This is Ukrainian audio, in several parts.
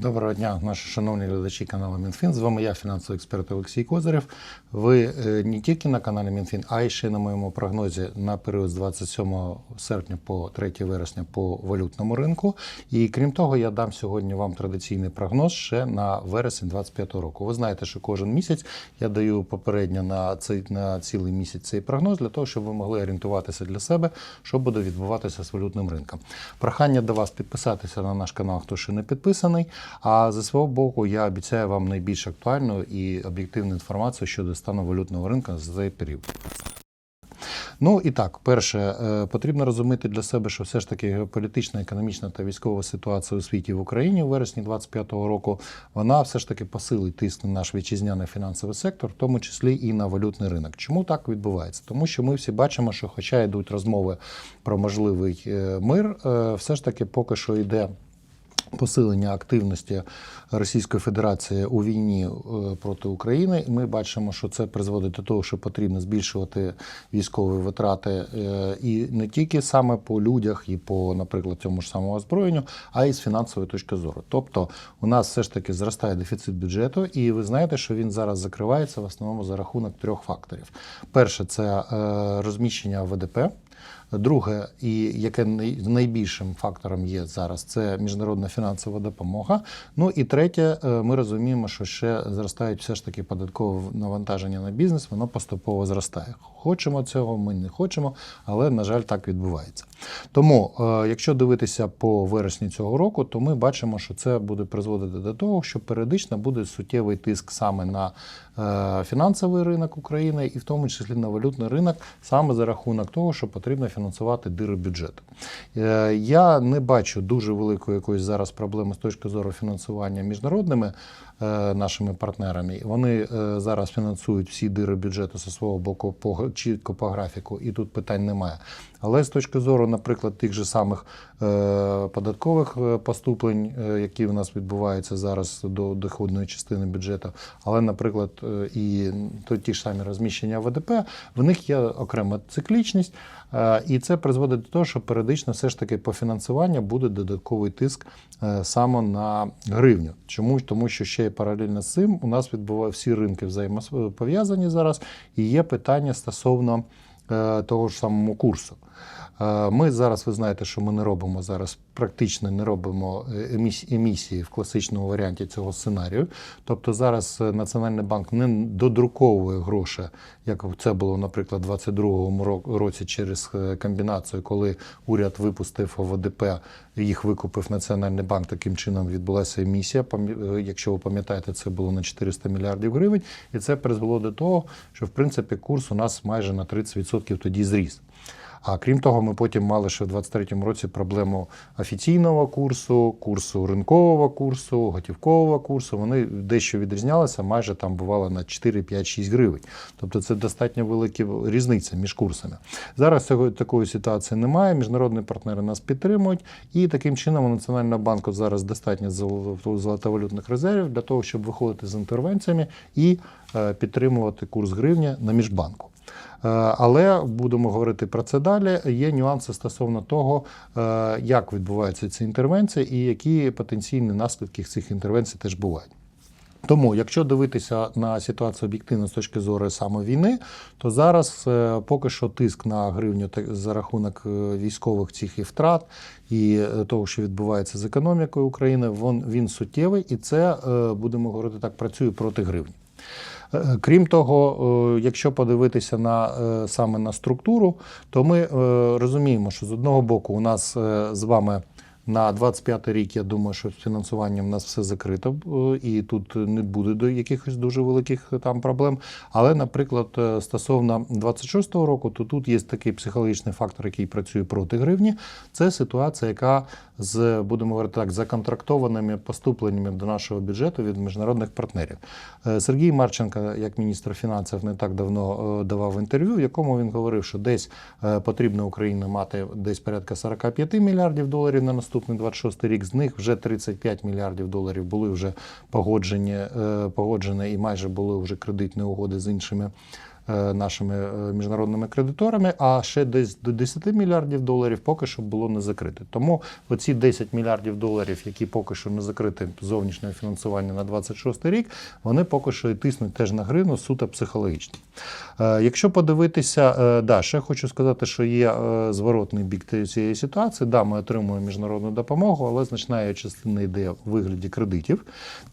Доброго дня, наші шановні глядачі каналу Мінфін. З вами я, фінансовий експерт Олексій Козирев. Ви е, не тільки на каналі Мінфін, а й ще на моєму прогнозі на період з 27 серпня по 3 вересня по валютному ринку. І крім того, я дам сьогодні вам традиційний прогноз ще на вересень 25 року. Ви знаєте, що кожен місяць я даю попередньо на цей на цілий місяць цей прогноз для того, щоб ви могли орієнтуватися для себе, що буде відбуватися з валютним ринком. Прохання до вас підписатися на наш канал, хто ще не підписаний. А зі свого боку, я обіцяю вам найбільш актуальну і об'єктивну інформацію щодо стану валютного ринку за цей період. Ну і так, перше, е, потрібно розуміти для себе, що все ж таки геополітична, економічна та військова ситуація у світі в Україні у вересні 2025 року вона все ж таки посилить тиск на наш вітчизняний фінансовий сектор, в тому числі і на валютний ринок. Чому так відбувається? Тому що ми всі бачимо, що, хоча йдуть розмови про можливий е, мир, е, все ж таки поки що йде. Посилення активності Російської Федерації у війні е, проти України, ми бачимо, що це призводить до того, що потрібно збільшувати військові витрати е, і не тільки саме по людях, і по, наприклад, цьому ж самому озброєнню, а й з фінансової точки зору. Тобто, у нас все ж таки зростає дефіцит бюджету, і ви знаєте, що він зараз закривається в основному за рахунок трьох факторів: перше це е, розміщення ВДП. Друге, і яке найбільшим фактором є зараз, це міжнародна фінансова допомога. Ну і третє, е, ми розуміємо, що ще зростають все ж таки податкове навантаження на бізнес, воно поступово зростає. Хочемо цього, ми не хочемо, але на жаль, так відбувається. Тому, е, якщо дивитися по вересні цього року, то ми бачимо, що це буде призводити до того, що періодично буде суттєвий тиск саме на е, фінансовий ринок України і в тому числі на валютний ринок, саме за рахунок того, що потрібно фінансувати дири бюджету. Е, Я не бачу дуже великої якоїсь зараз проблеми з точки зору фінансування міжнародними е, нашими партнерами. Вони е, зараз фінансують всі дири бюджету зі свого боку по чітко по графіку, і тут питань немає. Але з точки зору, наприклад, тих же самих податкових поступлень, які у нас відбуваються зараз до доходної частини бюджету, але, наприклад, і то ті ж самі розміщення ВДП, в них є окрема циклічність, і це призводить до того, що періодично все ж таки по фінансуванню буде додатковий тиск е, саме на гривню. Чому? Тому що ще й паралельно з цим у нас відбувають всі ринки взаємопов'язані зараз, і є питання стосовно е, того ж самого курсу. Ми зараз, ви знаєте, що ми не робимо зараз, практично не робимо е, еміс- емісії в класичному варіанті цього сценарію. Тобто зараз е, Національний банк не додруковує гроші, як це було, наприклад, у 2022 ро- році через е, комбінацію, коли уряд випустив ОВДП, їх викупив Національний банк. Таким чином відбулася емісія. Якщо ви пам'ятаєте, це було на 400 мільярдів гривень, і це призвело до того, що в принципі курс у нас майже на 30% тоді зріс. А крім того, ми потім мали ще в 2023 році проблему офіційного курсу, курсу ринкового курсу, готівкового курсу. Вони дещо відрізнялися, майже там бувало на 4, 5, 6 гривень. Тобто це достатньо велика різниця між курсами. Зараз цього такої ситуації немає. Міжнародні партнери нас підтримують, і таким чином у Національного банку зараз достатньо зол- золотовалютних резервів для того, щоб виходити з інтервенціями і е, підтримувати курс гривні на міжбанку. Е, Але будемо говорити про це далі. Є нюанси стосовно того, е, як відбуваються ці інтервенції і які потенційні наслідки цих інтервенцій теж бувають. Тому, якщо дивитися на ситуацію об'єктивно з точки зору саме війни, то зараз е, поки що тиск на гривню за рахунок військових цих і втрат і того, що відбувається з економікою України, він, він суттєвий, і це будемо говорити так, працює проти гривні. Е, Крім того, е, якщо подивитися на е, саме на структуру, то ми е, розуміємо, що з одного боку у нас е, з вами на 25 рік, я думаю, що з фінансуванням у нас все закрито, е, і тут не буде до якихось дуже великих е, там проблем. Але, наприклад, е, стосовно 26-го року, то тут є такий психологічний фактор, який працює проти гривні. Це ситуація, яка з будемо говорити так, законтрактованими поступленнями до нашого бюджету від міжнародних партнерів. Сергій Марченко, як міністр фінансів, не так давно давав інтерв'ю, в якому він говорив, що десь потрібно Україні мати десь порядка 45 мільярдів доларів на наступний 26 рік. З них вже 35 мільярдів доларів були вже погоджені, е, погоджені і майже були вже кредитні угоди з іншими е, нашими е, міжнародними кредиторами, а ще десь до 10 мільярдів доларів поки що було не закрите. Тому оці 10 мільярдів доларів, які поки що не закриті зовнішнього фінансування на 26 рік, вони поки що і тиснуть теж на гривну суто психологічно. Е, Якщо подивитися, е, да, ще хочу сказати, що є е, зворотний бік цієї ситуації. Да, ми отримуємо міжнародну допомогу, але значна частина йде в вигляді кредитів.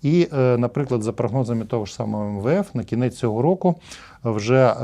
І, наприклад, за прогнозами того ж самого МВФ, на кінець цього року вже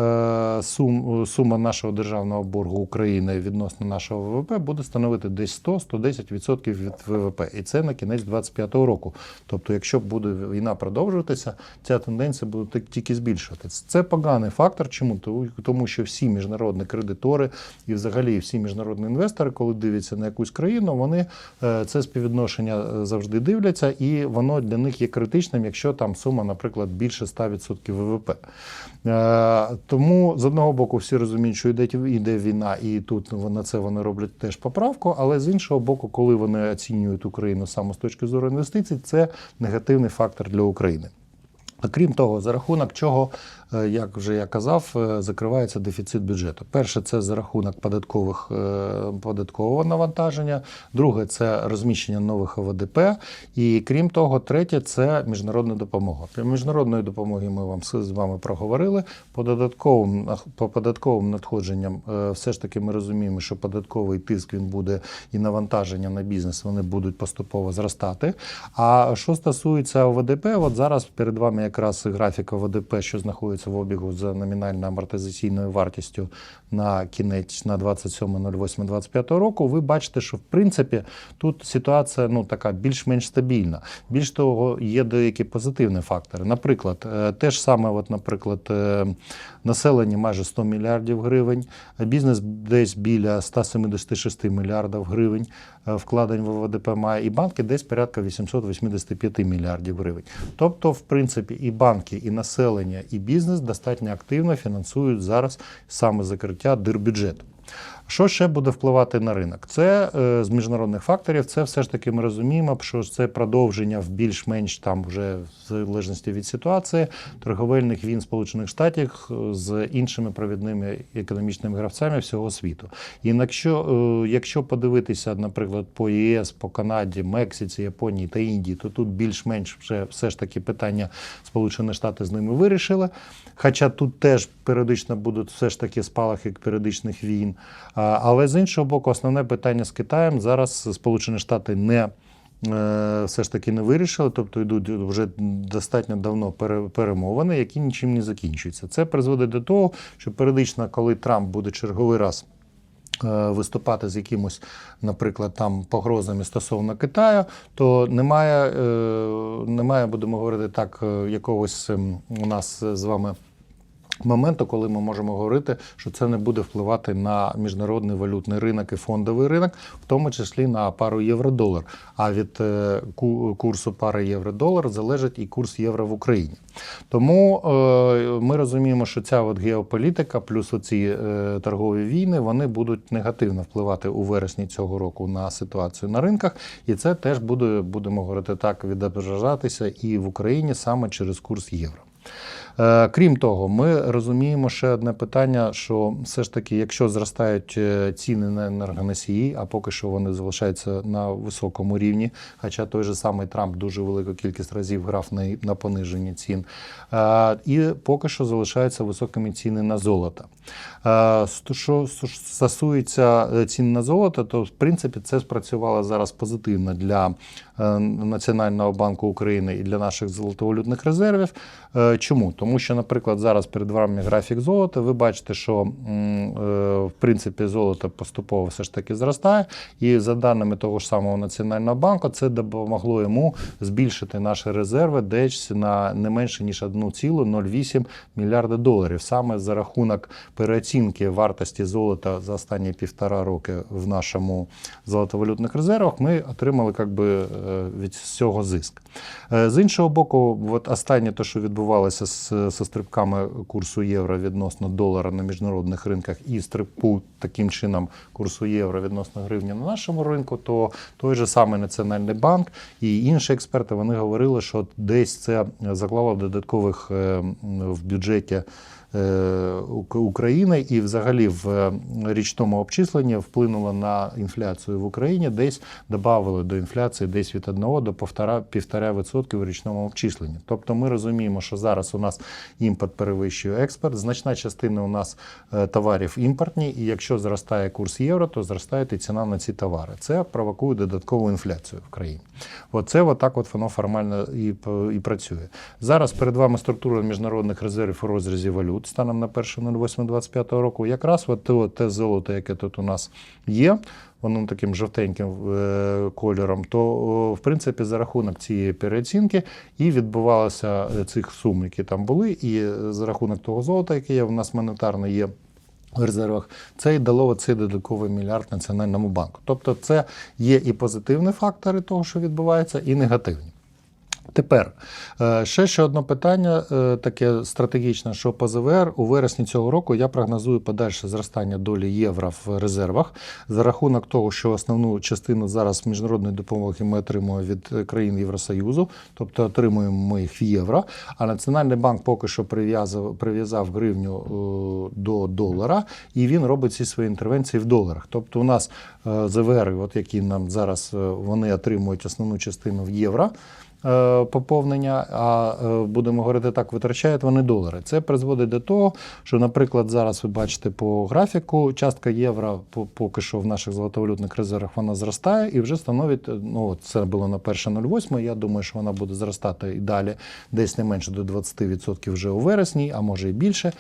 сум, сума нашого державного боргу України відносно нашого ВВП буде становити десь 100-110% від ВВП. І це на кінець 2025 року. Тобто, якщо буде війна продовжуватися, ця тенденція буде тільки збільшуватися. Це поганий фактор. Чому? Тому- що всі міжнародні кредитори і взагалі всі міжнародні інвестори, коли дивляться на якусь країну, вони е, це співвідношення е, завжди дивляться, і воно для них є критичним, якщо там сума, наприклад, більше 100% ВВП. Е, Тому з одного боку всі розуміють, що йде, йде війна, і тут на це вони роблять теж поправку. Але з іншого боку, коли вони оцінюють Україну саме з точки зору інвестицій, це негативний фактор для України. Крім того, за рахунок чого, як вже я казав, е, закривається дефіцит бюджету. Перше, це за рахунок податкових е, податкового навантаження. Друге, це розміщення нових ОВДП. І крім того, третє це міжнародна допомога. Про міжнародної допомоги ми вам з вами проговорили. По додатковим по податковим надходженням, е, все ж таки ми розуміємо, що податковий тиск він буде і навантаження на бізнес вони будуть поступово зростати. А що стосується ОВДП, от зараз перед вами якраз графік ОВДП, що знаходиться в обігу за номінальною амортизаційною вартістю на кінець на 27.08.25 року. Ви бачите, що в принципі тут ситуація ну така більш-менш стабільна. Більш того, є деякі позитивні фактори. Наприклад, е, те ж саме, от, наприклад, е, населення майже 100 мільярдів гривень, бізнес десь біля 176 мільярдів гривень е, вкладень в ВВДП має, і банки десь порядка 885 мільярдів гривень. Тобто, в принципі, і банки, і населення, і бізнес достатньо активно фінансують зараз саме закриття дирбюджету. Що ще буде впливати на ринок? Це е, з міжнародних факторів. Це все ж таки ми розуміємо, що це продовження в більш-менш там вже в залежності від ситуації торговельних війн Сполучених Штатів е, з іншими провідними економічними гравцями всього світу. І якщо, е, якщо подивитися, наприклад, по ЄС, по Канаді, Мексиці, Японії та Індії, то тут більш-менш вже все ж таки питання Сполучені Штати з ними вирішили. Хоча тут теж періодично будуть все ж таки спалахи періодичних війн. Але з іншого боку, основне питання з Китаєм зараз Сполучені Штати не е, все ж таки не вирішили, тобто йдуть вже достатньо давно перемовини, які нічим не закінчуються. Це призводить до того, що періодично, коли Трамп буде черговий раз е, виступати з якимось, наприклад, там погрозами стосовно Китаю, то немає, е, немає будемо говорити так, якогось ем, у нас з вами. Моменту, коли ми можемо говорити, що це не буде впливати на міжнародний валютний ринок і фондовий ринок, в тому числі на пару євро-долар. А від е, курсу пари євро-долар залежить і курс євро в Україні. Тому е, ми розуміємо, що ця от геополітика, плюс оці е, торгові війни, вони будуть негативно впливати у вересні цього року на ситуацію на ринках, і це теж буде, будемо говорити так, відображатися і в Україні саме через курс євро. Е, Крім того, ми розуміємо ще одне питання: що все ж таки, якщо зростають е, ціни на енергоносії, а поки що вони залишаються на високому рівні, хоча той же самий Трамп дуже велику кількість разів грав на, на пониження цін, е, і поки що залишаються високими ціни на золото. Що стосується цін на золото, то в принципі це спрацювало зараз позитивно для Національного банку України і для наших золотовалютних резервів. Чому? Тому що, наприклад, зараз перед вами графік золота. Ви бачите, що е, в принципі золото поступово все ж таки зростає, і за даними того ж самого Національного банку, це допомогло йому збільшити наші резерви десь на не менше ніж 1,08 мільярда доларів, саме за рахунок переоцінки вартості золота за останні півтора роки в нашому золотовалютних резервах. Ми отримали як би, е, від цього зиск. Е, З іншого боку, от останнє те, що відбувалося з зі стрибками курсу євро відносно долара на міжнародних ринках і стрибку таким чином курсу євро відносно гривні на нашому ринку, то той же самий Національний банк і інші експерти вони говорили, що десь це заклало додаткових е, в бюджеті е, України і взагалі в е, річному обчисленні вплинуло на інфляцію в Україні, десь додавали до інфляції десь від 1 до 1,5% в річному обчисленні. Тобто ми розуміємо, що зараз у нас імпорт перевищує експорт, значна частина у нас е, товарів імпортні, і якщо зростає курс євро, то зростає і ціна на ці товари. Це провокує додаткову інфляцію в країні. Оце отак от воно формально і, і працює. Зараз перед вами структура міжнародних резервів у розрізі валют станом на 1.08.25 року. Якраз от те, те золото, яке тут у нас є, воно таким жовтеньким е, кольором, то в принципі за рахунок цієї переоцінки і відбувалося е, цих сум, які там були, і е, за рахунок того золота, яке є, в нас монетарно є. В резервах це і дало цей додатковий мільярд Національному банку. Тобто, це є і позитивні фактори того, що відбувається, і негативні. Тепер е, ще ще одне питання, е, таке стратегічне, що по ЗВР у вересні цього року я прогнозую подальше зростання долі євро в резервах за рахунок того, що основну частину зараз міжнародної допомоги ми отримуємо від е, країн Євросоюзу, тобто отримуємо ми їх в євро. А Національний банк поки що прив'язав прив'язав гривню до долара, і він робить ці свої інтервенції в доларах. Тобто, у нас ЗВР, от які нам зараз вони отримують основну частину в євро поповнення, а е, будемо говорити так, витрачають вони долари. Це призводить до того, що, наприклад, зараз ви бачите по графіку, частка євро поки що в наших золотовалютних резервах вона зростає і вже становить, е, ну це було на 1.08, я думаю, що вона буде зростати і далі, десь не менше до 20% вже у вересні, а може і більше.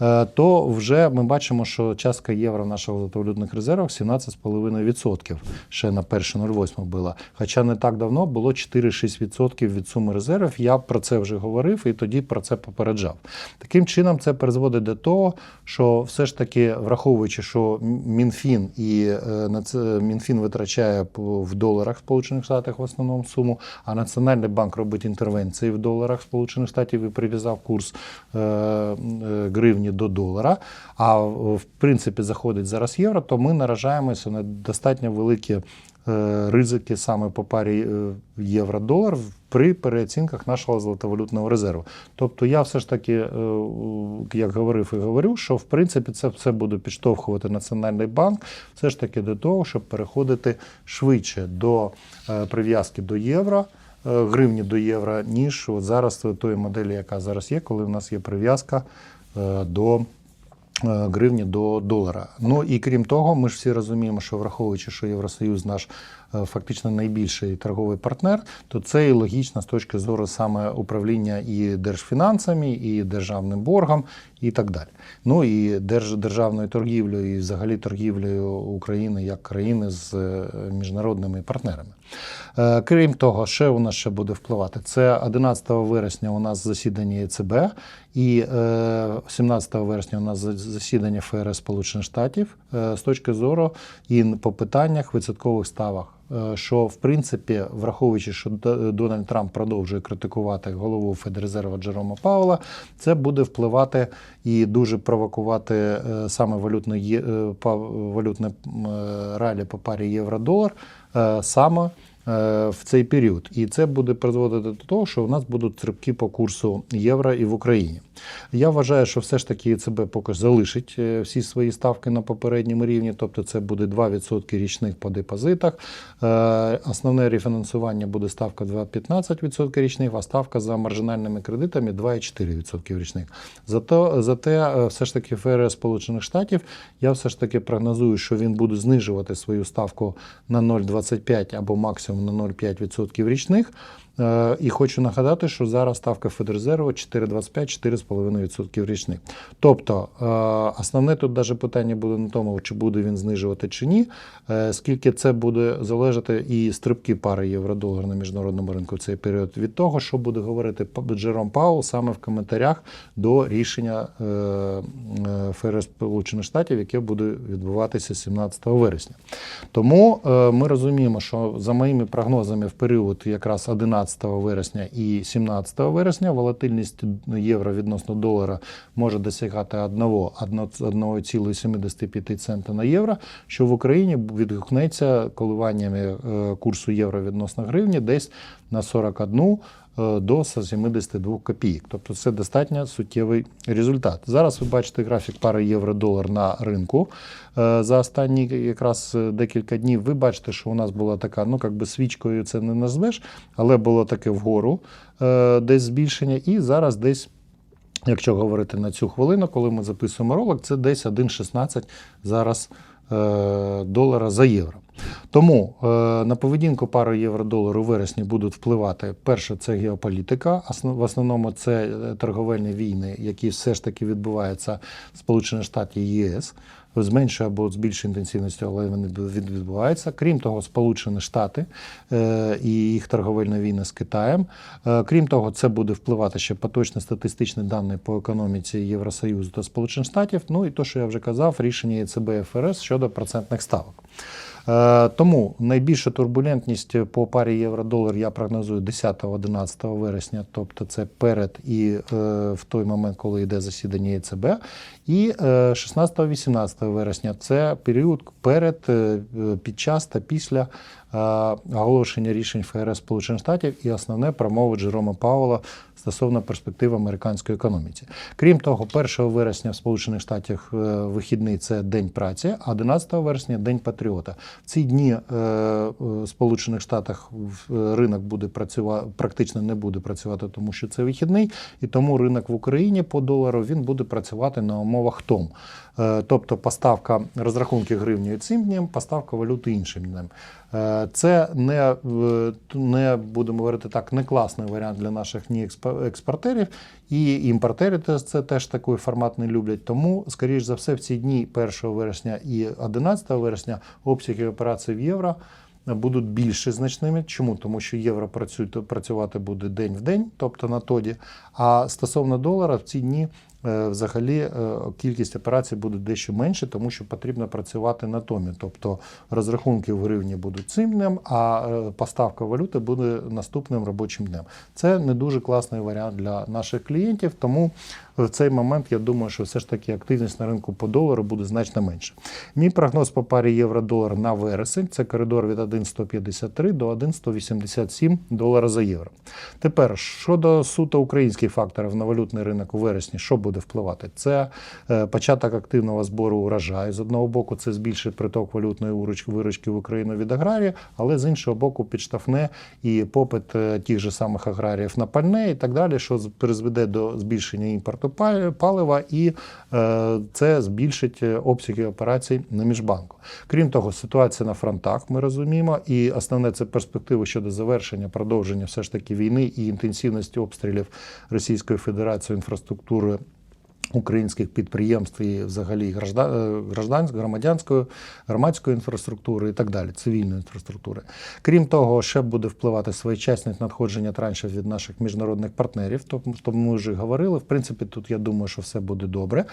Е, То вже ми бачимо, що частка євро в наших золотовалютних резервах 17,5% ще на 1.08 була. Хоча не так давно було 4-6% від суми резервів. Я про це вже говорив і тоді про це попереджав. Таким чином, це призводить до того, що все ж таки, враховуючи, що Мінфін і е, Мінфін витрачає в доларах Сполучених Штатів в основному суму, а Національний банк робить інтервенції в доларах Сполучених Штатів і прив'язав курс е, е, гривні до долара. А в принципі заходить зараз євро, то ми наражаємося на достатньо великі ризики саме по парі євро-долар при переоцінках нашого золотовалютного резерву. Тобто я все ж таки, е, як говорив і говорю, що в принципі це все буде підштовхувати Національний банк все ж таки до того, щоб переходити швидше до е, прив'язки до євро. е, Гривні до євро, ніж от зараз тої моделі, яка зараз є, коли в нас є прив'язка до гривні до долара. Ну і крім того, ми ж всі розуміємо, що враховуючи, що Євросоюз наш фактично найбільший торговий партнер, то це і логічно з точки зору саме управління і держфінансами, і державним боргом, і так далі. Ну і держ, державною торгівлею, і взагалі торгівлею України як країни з е, міжнародними партнерами. Е, Крім того, ще у нас ще буде впливати. Це 11 вересня у нас засідання ЕЦБ, і е, 17 вересня у нас за- засідання ФРС Сполучених Штатів е, з точки зору і по питаннях відсоткових ставок. Е, Що в принципі, враховуючи, що Дональд Трамп продовжує критикувати голову Федрезерва Джерома Паула, це буде впливати і дуже провокувати е, саме валютне, е, валютне е, ралі по парі євро-долар саме в цей період. І це буде призводити до того, що у нас будуть стрибки по курсу євро і в Україні. Я вважаю, що все ж таки ЕЦБ поки залишить е, всі свої ставки на попередньому рівні, тобто це буде 2% річних по депозитах. Е, Основне рефінансування буде ставка 2,15% річних, а ставка за маржинальними кредитами 2,4% річних. Зато, зате е, все ж таки ФРС Сполучених Штатів я все ж таки прогнозую, що він буде знижувати свою ставку на 0,25 або максимум на 0,5% річних. Е, І хочу нагадати, що зараз ставка Федрезерву 4,25-4,5% річних. Тобто е, основне тут навіть питання буде на тому, чи буде він знижувати чи ні, е, скільки це буде залежати і стрибки пари євро-долар на міжнародному ринку в цей період від того, що буде говорити Джером Паул саме в коментарях до рішення ФРС Сполучених Штатів, яке буде відбуватися 17 вересня. Тому ми розуміємо, що за моїми прогнозами в період якраз 11 вересня і 17 вересня. Волатильність євро відносно долара може досягати 1,75 цента на євро, що в Україні відгукнеться коливаннями е, курсу євро відносно гривні десь на 41 е, до 72 копійок. Тобто це достатньо суттєвий результат. Зараз ви бачите графік пари євро-долар на ринку е, за останні якраз е, декілька днів. Ви бачите, що у нас була така, ну як би свічкою це не назвеш, але було таке вгору е, десь збільшення, і зараз десь. Якщо говорити на цю хвилину, коли ми записуємо ролик, це десь 1,16 зараз е, долара за євро. Тому е, на поведінку пари євро-долару у вересні будуть впливати перше, це геополітика. В основному це е, торговельні війни, які все ж таки відбуваються в Сполучених Штатах і ЄС. З меншою або з більшою інтенсивністю, але вони від- відбуваються. Крім того, Сполучені Штати е, і їх торговельна війна з Китаєм. Е, Крім того, це буде впливати ще поточні статистичні дані по економіці Євросоюзу та Сполучених Штатів. Ну і то, що я вже казав, рішення ЄЦБ і ФРС щодо процентних ставок. Е, Тому найбільша турбулентність по парі євро-долар я прогнозую 10-11 вересня, тобто це перед і в той момент, коли йде засідання ЄЦБ, і е, 16-18 вересня це період перед, е, під час та після е, оголошення рішень ФРС Сполучених Штатів і основне промови Джерома Пауела стосовно перспектив американської економіці. Крім того, 1 вересня в Сполучених Штатах е, вихідний це День праці, а 11 вересня День патріота. В ці дні е, е, в Сполучених Штатах е, ринок буде працювати, практично не буде працювати, тому що це вихідний, і тому ринок в Україні по долару він буде працювати на умовах ТОМ. Е, Тобто поставка розрахунків гривнею цим днем, поставка валюти іншим днем. Е, Це не, е, не будемо говорити так, не класний варіант для наших ні експортерів, і імпортери це теж такий формат не люблять. Тому, скоріш за все, в ці дні 1 вересня і 11 вересня обсяги операцій в євро будуть більш значними. Чому? Тому що євро працювати буде день в день, тобто на тоді. А стосовно долара, в ці дні взагалі е, кількість операцій буде дещо менше, тому що потрібно працювати на томі. Тобто розрахунки в гривні будуть цим днем, а е, поставка валюти буде наступним робочим днем. Це не дуже класний варіант для наших клієнтів, тому в цей момент я думаю, що все ж таки активність на ринку по долару буде значно менше. Мій прогноз по парі євро-долар на вересень це коридор від 1,153 до 1,187 долара за євро. Тепер щодо суто українських факторів на валютний ринок у вересні, що буде впливати? Це е, початок активного збору урожаю. З одного боку, це збільшить приток валютної виручки в Україну від аграрії, але з іншого боку, підштовхне і попит е, тих же самих аграріїв на пальне і так далі, що призведе до збільшення імпорту палива, і е, це збільшить е, обсяги операцій на міжбанку. Крім того, ситуація на фронтах ми розуміємо, і основне це перспективи щодо завершення, продовження все ж таки війни і інтенсивності обстрілів Російської Федерації інфраструктури. Українських підприємств і взагалі е, гражданської, громадянської, громадської інфраструктури і так далі, цивільної інфраструктури. Крім того, ще буде впливати своєчасність надходження траншів від наших міжнародних партнерів. Тобто ми вже говорили. В принципі, тут я думаю, що все буде добре.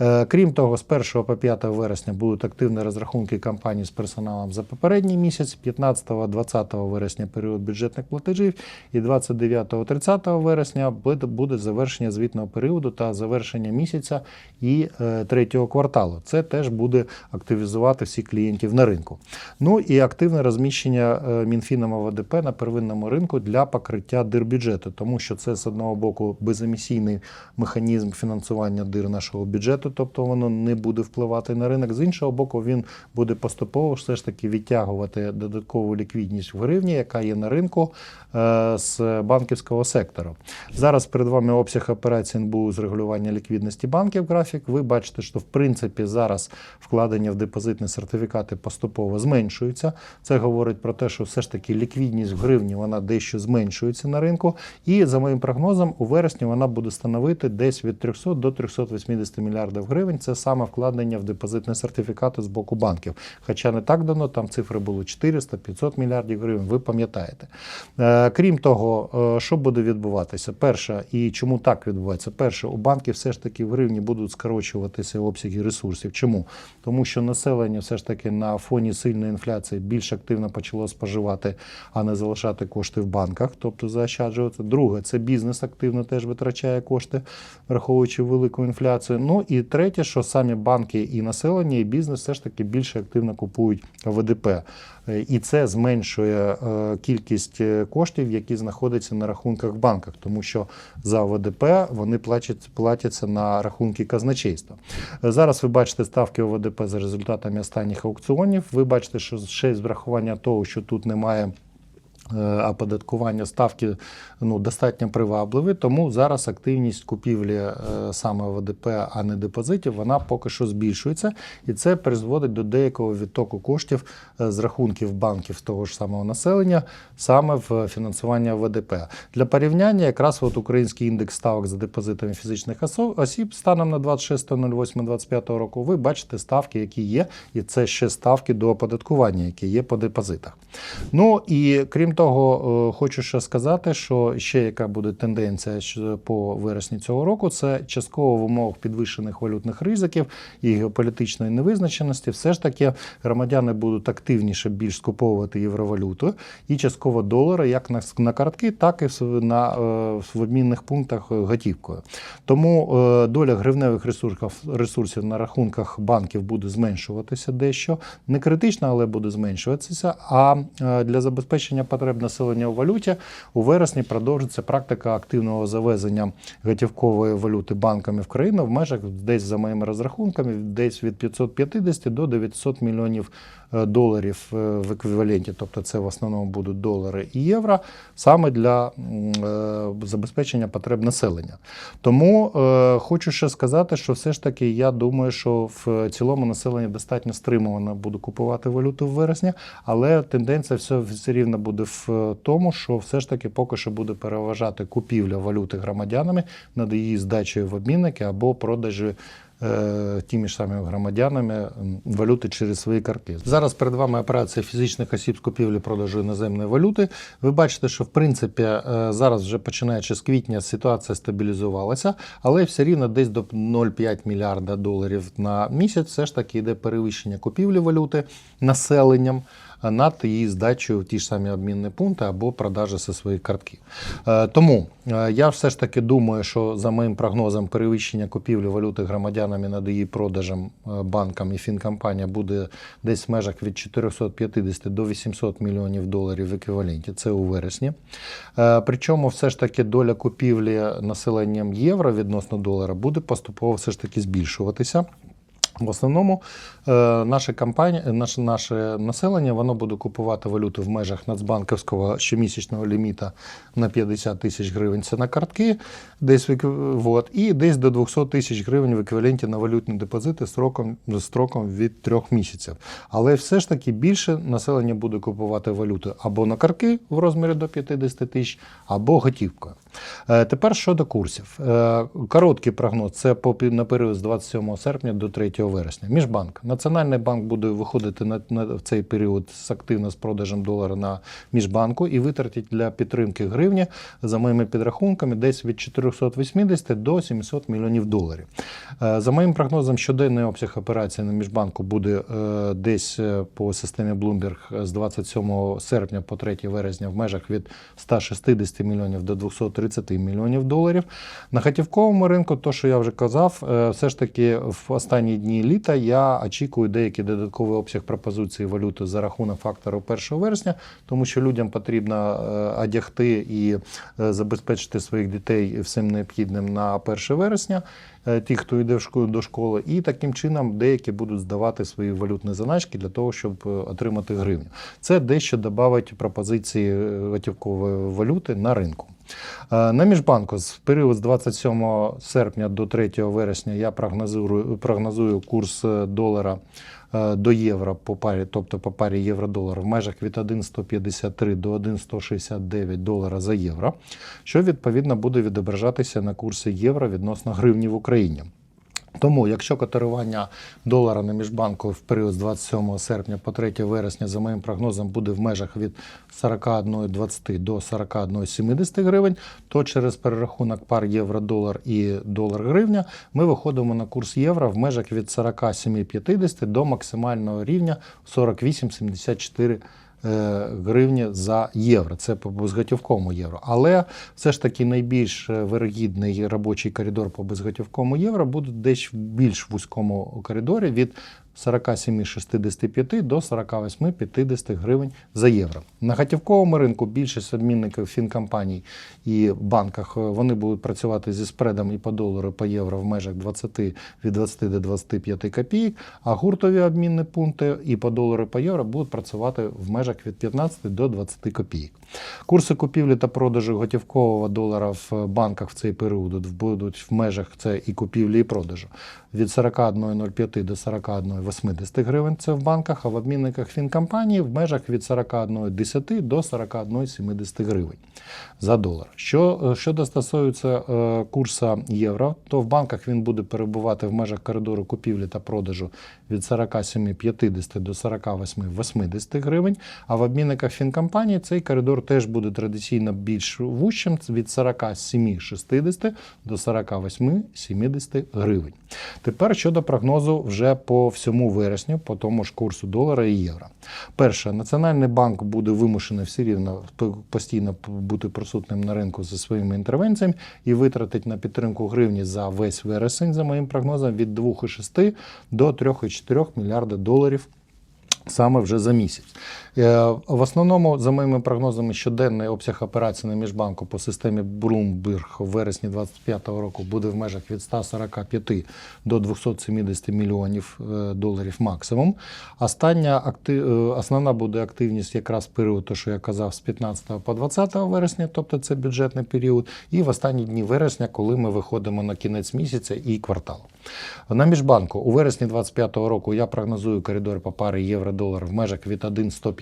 Е, Крім того, з 1 по 5 вересня будуть активні розрахунки компаній з персоналом за попередній місяць, 15-20 вересня період бюджетних платежів, і 29-30 вересня буде завершення звітного періоду та завершення місяця і е, третього кварталу. Це теж буде активізувати всіх клієнтів на ринку. Ну і активне розміщення е, Мінфіном ОВДП на первинному ринку для покриття дир бюджету, тому що це з одного боку беземісійний механізм фінансування дир нашого бюджету, тобто воно не буде впливати на ринок. З іншого боку, він буде поступово все ж таки відтягувати додаткову ліквідність в гривні, яка є на ринку е, з банківського сектору. Зараз перед вами обсяг операцій НБУ з регулювання ліквідності банків. Графік. Ви бачите, що в принципі зараз вкладення в депозитні сертифікати поступово зменшуються. Це говорить про те, що все ж таки ліквідність в гривні вона дещо зменшується на ринку. І за моїм прогнозом, у вересні вона буде становити десь від 300 до 380 мільярдів гривень. Це саме вкладення в депозитні сертифікати з боку банків. Хоча не так давно там цифри були 400-500 мільярдів гривень. Ви пам'ятаєте. Е, Крім того, е, що буде відбуватися? Перше, і чому так відбувається? Перше, у банків все ж таки в гривні будуть скорочуватися обсяги ресурсів. Чому? Тому що населення все ж таки на фоні сильної інфляції більш активно почало споживати, а не залишати кошти в банках, тобто заощаджувати. Друге, це бізнес активно теж витрачає кошти, враховуючи велику інфляцію. Ну і третє, що самі банки і населення, і бізнес все ж таки більше активно купують ВДП. І це зменшує е, кількість е, коштів, які знаходяться на рахунках в банках, тому що за ОВДП вони платять, платяться на рахунки казначейства. Е, Зараз ви бачите ставки ОВДП за результатами останніх аукціонів. Ви бачите, що ще з врахування того, що тут немає. Е, Оподаткування ставки ну, достатньо привабливі, тому зараз активність купівлі е, саме ВДП, а не депозитів, вона поки що збільшується, і це призводить до деякого відтоку коштів е, з рахунків банків того ж самого населення саме в фінансування ВДП. Для порівняння, якраз от український індекс ставок за депозитами фізичних осіб станом на 26.08.25 року, ви бачите ставки, які є, і це ще ставки до оподаткування, які є по депозитах. Ну і крім того, е, хочу ще сказати, що ще яка буде тенденція по вересні цього року, це частково в умовах підвищених валютних ризиків і геополітичної невизначеності, все ж таки громадяни будуть активніше більш скуповувати євровалюту і частково долари, як на, картки, так і на е, в обмінних пунктах е, готівкою. Тому доля гривневих ресурсів, ресурсів на рахунках банків буде зменшуватися дещо. Не критично, але буде зменшуватися. А для забезпечення потреб населення у валюті. У вересні продовжиться практика активного завезення готівкової валюти банками в країну в межах десь за моїми розрахунками, десь від 550 до 900 мільйонів доларів е, в еквіваленті, тобто це в основному будуть долари і євро, саме для е, забезпечення потреб населення. Тому е, хочу ще сказати, що все ж таки я думаю, що в цілому населення достатньо стримувано буде купувати валюту в вересні, але тенденція все, все рівно буде в тому, що все ж таки поки що буде переважати купівля валюти громадянами над її здачею в обмінники або продажі е, тими ж самими громадянами валюти через свої картки. Зараз перед вами операція фізичних осіб з купівлі продажу іноземної валюти. Ви бачите, що в принципі е, зараз, вже починаючи з квітня, ситуація стабілізувалася, але все рівно десь до 0,5 мільярда доларів на місяць все ж таки йде перевищення купівлі валюти населенням над її здачею в ті ж самі обмінні пункти або продажі зі своїх картків. Е, Тому е, я все ж таки думаю, що за моїм прогнозом перевищення купівлі валюти громадянами над її продажем е, банкам і фінкомпанія буде десь в межах від 450 до 800 мільйонів доларів в еквіваленті. Це у вересні. Причому все ж таки доля купівлі населенням євро відносно долара буде поступово все ж таки збільшуватися. В основному е, наша компанія, наше, наше населення воно буде купувати валюту в межах нацбанківського щомісячного ліміта на 50 тисяч гривень. Це на картки, десь вот, і десь до 200 тисяч гривень в еквіваленті на валютні депозити строком, строком від трьох місяців. Але все ж таки більше населення буде купувати валюту або на картки в розмірі до 50 тисяч, або готівкою. Е, Тепер щодо курсів. Е, Короткий прогноз це на період з 27 серпня до 3 вересня. Міжбанк. Національний банк буде виходити на, на в цей період з активно з продажем долара на міжбанку і витратить для підтримки гривні за моїми підрахунками десь від 480 до 700 мільйонів доларів. Е, За моїм прогнозом, щоденний обсяг операцій на міжбанку буде десь по системі Bloomberg з 27 серпня по 3 вересня в межах від 160 мільйонів до 230 мільйонів доларів. На готівковому ринку, то що я вже казав, е, все ж таки в останні дні літа я очікую деякий додатковий обсяг пропозиції валюти за рахунок фактору 1 вересня, тому що людям потрібно е, одягти і е, забезпечити своїх дітей всім необхідним на 1 вересня. Е, Ті, хто йде до школи, і таким чином деякі будуть здавати свої валютні заначки для того, щоб е, отримати гривню. Це дещо додавить пропозиції е, готівкової валюти на ринку. На міжбанку з період з 27 серпня до 3 вересня я прогнозую, прогнозую курс долара до євро по парі, тобто по парі євро-долар в межах від 1,153 до 1,169 долара за євро, що відповідно буде відображатися на курсі євро відносно гривні в Україні. Тому, якщо котирування долара на міжбанку в період з 27 серпня по 3 вересня, за моїм прогнозом, буде в межах від 41,20 до 41,70 гривень, то через перерахунок пар євро-долар і долар-гривня ми виходимо на курс євро в межах від 47,50 до максимального рівня 48,74 е, гривні за євро. Це по безготівковому євро. Але все ж таки найбільш е, вирогідний робочий коридор по безготівковому євро буде десь в більш вузькому коридорі від 47,65 до 48,50 гривень за євро. На готівковому ринку більшість обмінників фінкомпаній і банках е, вони будуть працювати зі спредом і по долару, по євро в межах 20 від 20 до 25 копійок, а гуртові обмінні пункти і по долару, по євро будуть працювати в межах від 15 до 20 копійок. Курси купівлі та продажу готівкового долара в банках в цей період будуть в межах це і купівлі, і продажу від 41,05 до 41,80 гривень. Це в банках, а в обмінниках фінкомпанії в межах від 41,10 до 41,70 гривень за долар. Що, е, щодо стосується е, курсу євро, то в банках він буде перебувати в межах коридору купівлі та продажу від 47,50 до 48,80 гривень. А в обмінниках фінкомпанії цей коридор теж буде традиційно більш вущим від 47,60 до 48,70 гривень. Тепер щодо прогнозу вже по всьому вересню, по тому ж курсу долара і євро. Перше, Національний банк буде вимушений все рівно постійно бути присутнім на ринку за своїми інтервенціями і витратить на підтримку гривні за весь вересень, за моїм прогнозом, від 2,6 до 3,4 мільярда доларів. Саме вже за місяць. Е, В основному, за моїми прогнозами, щоденний обсяг операцій на міжбанку по системі Bloomberg в вересні 2025 року буде в межах від 145 до 270 мільйонів е, доларів максимум. Остання е, основна буде активність якраз в період, то, що я казав, з 15 по 20 вересня, тобто це бюджетний період, і в останні дні вересня, коли ми виходимо на кінець місяця і кварталу. На міжбанку у вересні 2025 року я прогнозую коридор по парі євро-долар в межах від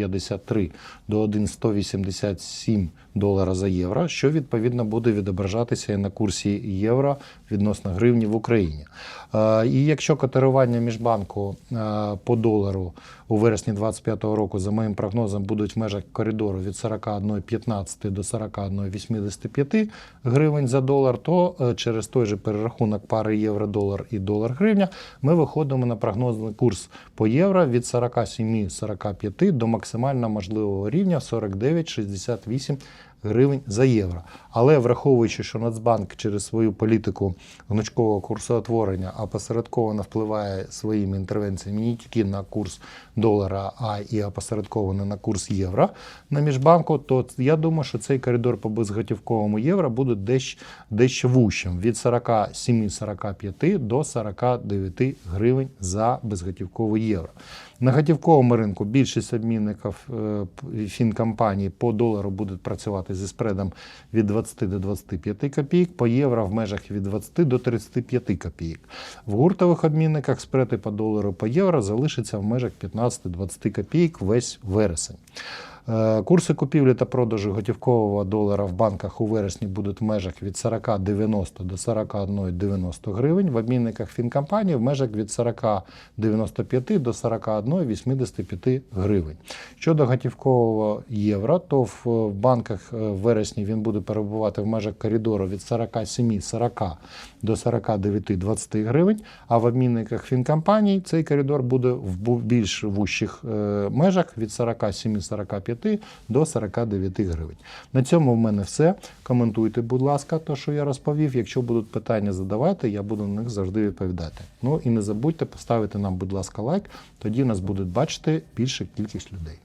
1,153 до 1,187 долара за євро, що відповідно буде відображатися і на курсі євро відносно гривні в Україні. Е, І якщо котирування міжбанку е, по долару у вересні 2025 року, за моїм прогнозом, будуть в межах коридору від 41,15 до 41,85 гривень за долар, то е, через той же перерахунок пари євро-долар і долар-гривня ми виходимо на прогнозний курс по євро від 47,45 до максимально можливого рівня 49,68 гривень за євро. Але враховуючи, що Нацбанк через свою політику гнучкового курсоутворення опосередковано впливає своїми інтервенціями не тільки на курс долара, а і опосередковано на курс євро на міжбанку, то я думаю, що цей коридор по безготівковому євро буде дещо, дещо вущим від 47-45 до 49 гривень за безготівковий євро. На готівковому ринку більшість обмінників е, фінкомпаній по долару будуть працювати зі спредом від 20 до 25 копійок, по євро в межах від 20 до 35 копійок. В гуртових обмінниках спреди по долару по євро залишаться в межах 15-20 копійок весь вересень. Е, Курси купівлі та продажу готівкового долара в банках у вересні будуть в межах від 40,90 до 41,90 гривень. В обмінниках фінкомпанії в межах від 40,95 до 41,85 гривень. Щодо готівкового євро, то в в банках е, в вересні він буде перебувати в межах коридору від 47,40 до 49,20 гривень, а в обмінниках фінкомпаній цей коридор буде в більш вущих е, межах від 47,45 до 49 гривень. На цьому в мене все. Коментуйте, будь ласка, те, що я розповів. Якщо будуть питання задавати, я буду на них завжди відповідати. Ну і не забудьте поставити нам, будь ласка, лайк, тоді нас будуть бачити більша кількість людей.